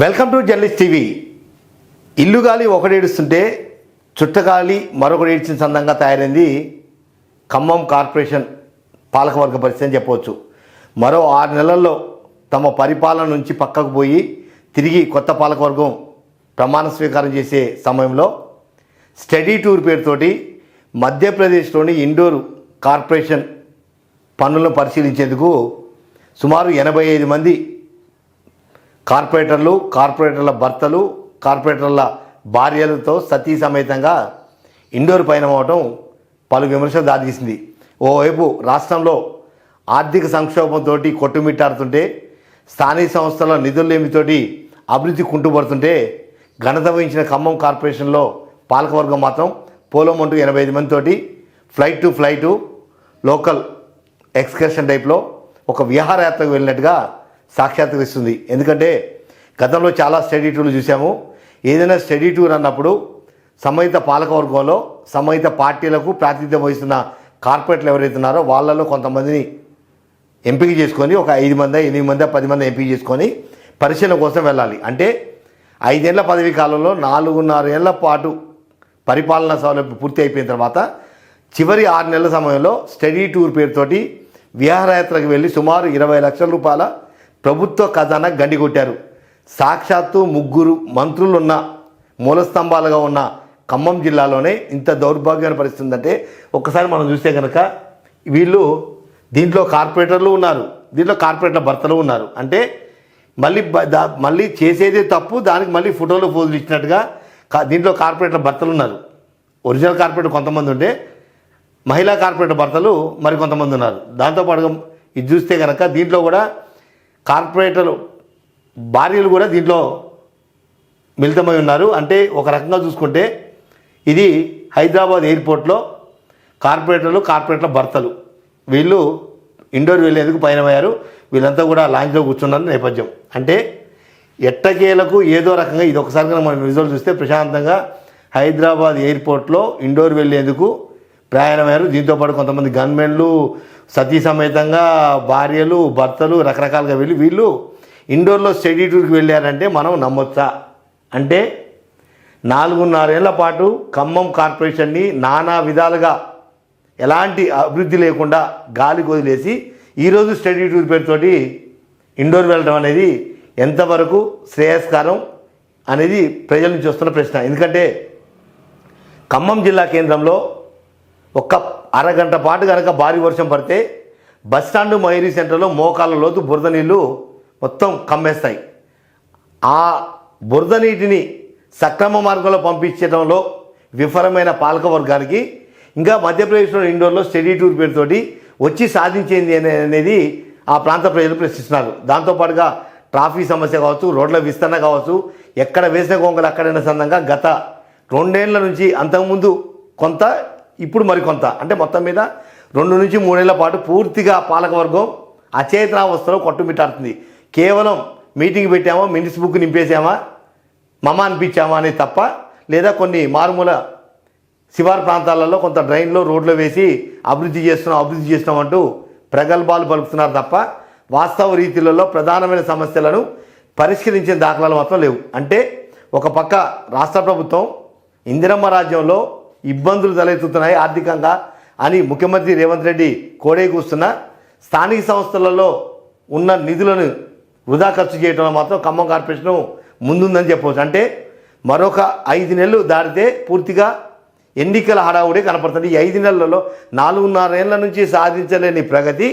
Welcome to journalist TV. ఇల్లు గాలి ఒకటి ఏడుస్తుంటే చుట్టగాలి మరొకటి ఏడ్చిన సందంగా తయారైంది ఖమ్మం కార్పొరేషన్ పాలకవర్గ పరిస్థితి అని చెప్పవచ్చు. మరో ఆరు నెలల్లో తమ పరిపాలన నుంచి పక్కకు పోయి తిరిగి కొత్త పాలకవర్గం ప్రమాణ స్వీకారం చేసే సమయంలో స్టడీ టూర్ పేరుతోటి మధ్యప్రదేశ్లోని ఇండోర్ కార్పొరేషన్ పనులను పరిశీలించేందుకు సుమారు ఎనభై ఐదు మంది కార్పొరేటర్లు కార్పొరేటర్ల భర్తలు కార్పొరేటర్ల భార్యలతో సతీ సమేతంగా ఇండోర్ పైన అవటం పలు విమర్శలు దారితీసింది. ఓవైపు రాష్ట్రంలో ఆర్థిక సంక్షోభంతో కొట్టుమిట్టాడుతుంటే స్థానిక సంస్థల నిధులేమితోటి అభివృద్ధి కుంటుపడుతుంటే ఘనత వహించిన ఖమ్మం కార్పొరేషన్లో పాలకవర్గం మాత్రం పోలోమంటూ ఎనభై ఐదు మందితోటి flight to flight local excursion టైప్లో ఒక విహారయాత్రకు వెళ్ళినట్టుగా సాక్షాత్కరిస్తుంది. ఎందుకంటే గతంలో చాలా స్టడీ టూర్లు చూసాము ఏదైనా స్టడీ టూర్ అన్నప్పుడు సంబంధిత పాలకవర్గంలో సంబంధిత పార్టీలకు ప్రాతినిధ్యం వహిస్తున్న కార్పొరేట్లు ఎవరైతే ఉన్నారో వాళ్ళలో కొంతమందిని ఎంపిక చేసుకొని ఒక ఐదు మంది ఎనిమిది మంది పది మంది ఎంపిక చేసుకొని పరిశీలన కోసం వెళ్ళాలి. అంటే ఐదేళ్ళ పదవీ కాలంలో నాలుగున్నర ఏళ్ళ పాటు పరిపాలనా సౌలభ్యం పూర్తి అయిపోయిన తర్వాత చివరి ఆరు నెలల సమయంలో స్టడీ టూర్ పేరుతోటి విహారయాత్రకు వెళ్ళి సుమారు ఇరవై లక్షల రూపాయల ప్రభుత్వ ఖజానా గండికొట్టారు సాక్షాత్తు ముగ్గురు మంత్రులున్న మూలస్తంభాలుగా ఉన్న ఖమ్మం జిల్లాలోనే ఇంత దౌర్భాగ్యమైన పరిస్థితి ఉందంటే ఒక్కసారి మనం చూస్తే కనుక వీళ్ళు దీంట్లో కార్పొరేటర్లు ఉన్నారు దీంట్లో కార్పొరేటర్ల భర్తలు ఉన్నారు. అంటే మళ్ళీ మళ్ళీ చేసేదే తప్పు దానికి మళ్ళీ ఫోటోలు పోజులు ఇచ్చినట్టుగా కా- దీంట్లో కార్పొరేటర్ల భర్తలు ఉన్నారు. ఒరిజినల్ కార్పొరేటర్ కొంతమంది ఉంటే మహిళా కార్పొరేటర్ భర్తలు మరి కొంతమంది ఉన్నారు. దాంతోపాటుగా ఇది చూస్తే కనుక దీంట్లో కూడా కార్పొరేటర్లు భార్యలు కూడా దీంట్లో మిళితమై ఉన్నారు. అంటే ఒక రకంగా చూసుకుంటే ఇది హైదరాబాద్ ఎయిర్పోర్ట్లో కార్పొరేటర్లు కార్పొరేటర్ల భర్తలు. వీళ్ళు ఇండోర్ వెళ్ళేందుకు పయనమయ్యారు? వీళ్ళంతా కూడా లాంచ్లో కూర్చున్నారు నేపథ్యం. అంటే ఎట్టకేలకు ఏదో రకంగా ఇది ఒకసారి కనుక మనం రిజల్ట్ చూస్తే ప్రశాంతంగా హైదరాబాద్ ఎయిర్పోర్ట్లో ఇండోర్ వెళ్ళేందుకు ప్రయాణమయ్యారు. దీంతోపాటు కొంతమంది గన్మెన్లు సతీ సమేతంగా భార్యలు భర్తలు రకరకాలుగా వెళ్ళి వీళ్ళు ఇండోర్లో స్టడీ టూర్కి వెళ్ళారంటే మనం నమ్మొచ్చా? అంటే నాలుగున్నరేళ్ళ పాటు ఖమ్మం కార్పొరేషన్ని నానా విధాలుగా ఎలాంటి అభివృద్ధి లేకుండా గాలి వదిలేసి ఈరోజు స్టడీ టూర్ పేరుతోటి ఇండోర్ వెళ్ళడం అనేది ఎంతవరకు శ్రేయస్కారం అనేది ప్రజల నుంచి వస్తున్న ప్రశ్న. ఎందుకంటే ఖమ్మం జిల్లా కేంద్రంలో ఒక అరగంట పాటు కనుక భారీ వర్షం పడితే బస్టాండ్ మైరీ సెంటర్లో మోకాళ్ళ లోతు బురద నీళ్ళు మొత్తం కమ్మేస్తాయి. ఆ బురద నీటిని సక్రమ మార్గంలో పంపించడంలో విఫలమైన పాలక వర్గానికి ఇంకా మధ్యప్రదేశ్లో ఇండోర్లో స్టడీ టూర్ పేరుతోటి వచ్చి సాధించేది అనేది ఆ ప్రాంత ప్రజలు ప్రశ్నిస్తున్నారు. దాంతోపాటుగా ట్రాఫిక్ సమస్య కావచ్చు రోడ్ల విస్తరణ కావచ్చు ఎక్కడ వేసిన గొంగలు అక్కడైన సందంగా గత రెండేళ్ళ నుంచి అంతకుముందు కొంత ఇప్పుడు మరికొంత అంటే మొత్తం మీద రెండు నుంచి మూడేళ్ళ పాటు పూర్తిగా పాలకవర్గం అచేతనావస్థలో కొట్టుమిట్టాడుతుంది. కేవలం మీటింగ్ పెట్టామా మినిట్స్ బుక్ నింపేసామా మమ అనిపించామా అనేది తప్ప లేదా కొన్ని మారుమూల శివారు ప్రాంతాలలో కొంత డ్రైన్లో రోడ్లు వేసి అభివృద్ధి చేస్తున్నాం అభివృద్ధి చేస్తున్నాం అంటూ ప్రగల్భాలు పలుకుతున్నారు తప్ప వాస్తవ రీతిలలో ప్రధానమైన సమస్యలను పరిష్కరించిన దాఖలాలు మాత్రం లేవు. అంటే ఒక పక్క రాష్ట్ర ప్రభుత్వం ఇందిరమ్మ రాజ్యంలో ఇబ్బందులు తలెత్తుతున్నాయి ఆర్థికంగా అని ముఖ్యమంత్రి రేవంత్ రెడ్డి కోడే కూస్తున్న స్థానిక సంస్థలలో ఉన్న నిధులను వృధా ఖర్చు చేయడంలో మాత్రం ఖమ్మం కార్పొరేషన్ ముందుందని చెప్పవచ్చు. అంటే మరొక ఐదు నెలలు దాటితే పూర్తిగా ఎన్నికల హడావుడే కనపడుతుంది. ఈ ఐదు నెలలలో నాలుగున్నరేళ్ళ నుంచి సాధించలేని ప్రగతి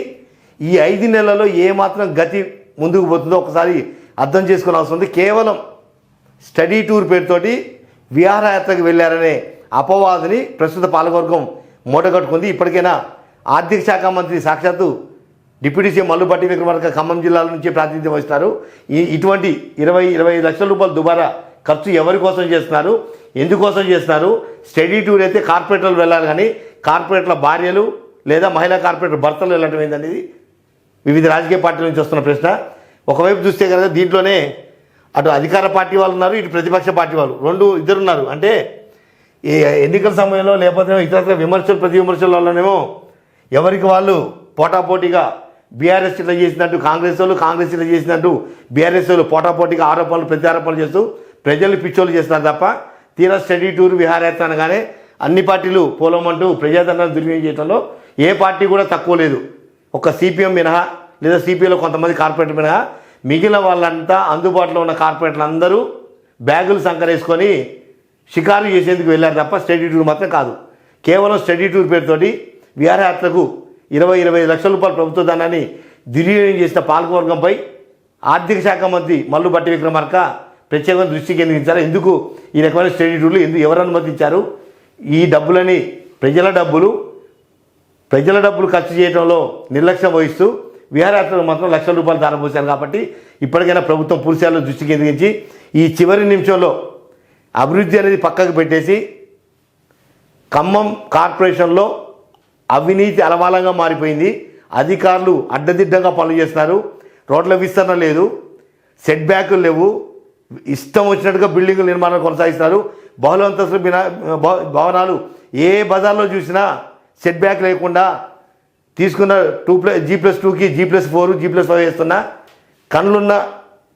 ఈ ఐదు నెలలలో ఏమాత్రం గతి ముందుకు పోతుందో ఒకసారి అర్థం చేసుకోవాల్సి ఉంది. కేవలం స్టడీ టూర్ పేరుతోటి విహారయాత్రకు వెళ్ళారనే అపవాదుని ప్రస్తుత పాలకవర్గం మూటగట్టుకుంది. ఇప్పటికైనా ఆర్థిక శాఖ మంత్రి సాక్షాత్తు డిప్యూటీ సీఎం మల్లుబట్టి విక్రమార్క ఖమ్మం జిల్లాల నుంచి ప్రాతినిధ్యం వహిస్తారు. ఈ ఇటువంటి ఇరవై ఇరవై లక్షల రూపాయలు దుబారా ఖర్చు ఎవరి కోసం చేస్తున్నారు? ఎందుకోసం చేస్తున్నారు? స్టడీ టూర్ అయితే కార్పొరేటర్లు వెళ్ళాలి కానీ కార్పొరేటర్ల భార్యలు లేదా మహిళా కార్పొరేటర్ భర్తలు వెళ్ళటం ఏంటనేది వివిధ రాజకీయ పార్టీల నుంచి వస్తున్న ప్రశ్న. ఒకవైపు చూస్తే కనుక దీంట్లోనే అటు అధికార పార్టీ వాళ్ళు ఉన్నారు ఇటు ప్రతిపక్ష పార్టీ వాళ్ళు. రెండు ఇద్దరు ఉన్నారు. అంటే ఈ ఎన్నికల సమయంలో లేకపోతే ఇతర విమర్శలు ప్రతి విమర్శల వల్లనేమో ఎవరికి వాళ్ళు పోటాపోటీగా బీఆర్ఎస్ ఇట్లా చేసినట్టు కాంగ్రెస్ వాళ్ళు కాంగ్రెస్ ఇట్లా చేసినట్టు బీఆర్ఎస్ వాళ్ళు పోటాపోటీగా ఆరోపణలు ప్రత్యారోపణలు చేస్తూ ప్రజలు పిచ్చోళ్ళు చేస్తున్నారు తప్ప తీరా స్టడీ టూర్ విహారయాత్ర అనగానే అన్ని పార్టీలు పోలమంటూ ప్రజాదరణ దుర్వినియోగం చేయడంలో ఏ పార్టీ కూడా తక్కువ లేదు. ఒక సిపిఎం మినహా లేదా సిపిఐలో కొంతమంది కార్పొరేటర్ మినహా మిగిలిన వాళ్ళంతా అందుబాటులో ఉన్న కార్పొరేటర్లు అందరూ బ్యాగులు సంకరేసుకొని షికారు చేసేందుకు వెళ్ళారు తప్ప స్టడీ టూర్ మాత్రం కాదు. కేవలం స్టడీ టూర్ పేరుతోటి విహారయాత్రకు ఇరవై ఇరవై లక్షల రూపాయల ప్రభుత్వ ధనాన్ని దుర్వినియోగం చేసిన పాలకవర్గంపై ఆర్థిక శాఖ మంత్రి మల్లు బట్టి విక్రమార్క ప్రత్యేకంగా దృష్టి కేంద్రీకరించారు. ఎందుకు ఈ రకమైన స్టడీ టూర్లు ఎందుకు ఎవరు అనుమతించారు? ఈ డబ్బులని ప్రజల డబ్బులు ప్రజల డబ్బులు ఖర్చు చేయడంలో నిర్లక్ష్యం వహిస్తూ విహారయాత్రలు మాత్రం లక్షల రూపాయలు దారపోశారు కాబట్టి ఇప్పటికైనా ప్రభుత్వం పురుషాల్లో దృష్టి కేంద్రీకరించి ఈ చివరి నిమిషంలో అభివృద్ధి అనేది పక్కకు పెట్టేసి ఖమ్మం కార్పొరేషన్లో అవినీతి అలవాలంగా మారిపోయింది. అధికారులు అడ్డదిడ్డంగా పనులు చేస్తున్నారు. రోడ్ల విస్తరణ లేదు. సెట్ బ్యాకులు లేవు. ఇష్టం వచ్చినట్టుగా బిల్డింగుల నిర్మాణం కొనసాగిస్తున్నారు. బహుళవంతస్తుల భవనాలు ఏ బజార్లో చూసినా సెట్ బ్యాక్ లేకుండా తీసుకున్న టూ ప్లస్ జీ ప్లస్ టూకి G plus four G plus five వేస్తున్నా. కళ్ళున్న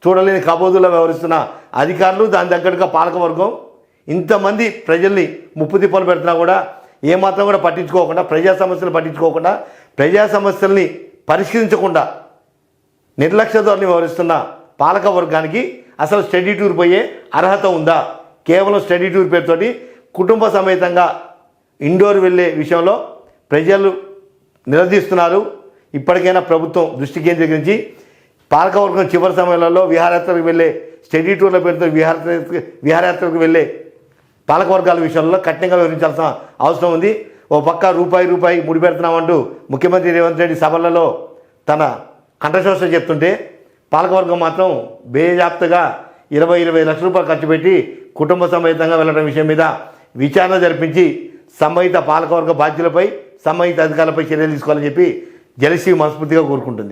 చూడలేని కబోదులో వ్యవహరిస్తున్న అధికారులు దాని దగ్గరగా పాలకవర్గం ఇంతమంది ప్రజల్ని ముప్పు తిప్పలు పెడుతున్నా కూడా ఏమాత్రం కూడా పట్టించుకోకుండా ప్రజా సమస్యలు పట్టించుకోకుండా ప్రజా సమస్యల్ని పరిష్కరించకుండా నిర్లక్ష్య ధోరణి వ్యవహరిస్తున్న పాలక వర్గానికి అసలు స్టడీ టూర్ పోయే అర్హత ఉందా? కేవలం స్టడీ టూర్ పేరుతోటి కుటుంబ సమేతంగా ఇండోర్ వెళ్ళే విషయంలో ప్రజలు నిలదీస్తున్నారు. ఇప్పటికైనా ప్రభుత్వం దృష్టి కేంద్రీకరించి పాలకవర్గం చివరి సమయంలో విహారయాత్రకు వెళ్ళే స్టడీ టూర్ల పేరుతో విహార విహారయాత్రకు వెళ్ళే పాలకవర్గాల విషయంలో కఠినంగా వివరించాల్సిన అవసరం ఉంది. ఓ పక్క రూపాయి రూపాయి ముడిపెడుతున్నామంటూ ముఖ్యమంత్రి రేవంత్ రెడ్డి సభలలో తన కంఠశోష చెప్తుంటే పాలకవర్గం మాత్రం బేజాప్తగా ఇరవై ఇరవై లక్షల రూపాయలు ఖర్చు పెట్టి కుటుంబ సమేతంగా వెళ్ళడం విషయం మీద విచారణ జరిపించి సంబంధిత పాలకవర్గ బాధ్యులపై సంబంధిత అధికారులపై చర్యలు తీసుకోవాలని చెప్పి జలసీ మనస్ఫూర్తిగా కోరుకుంటుంది.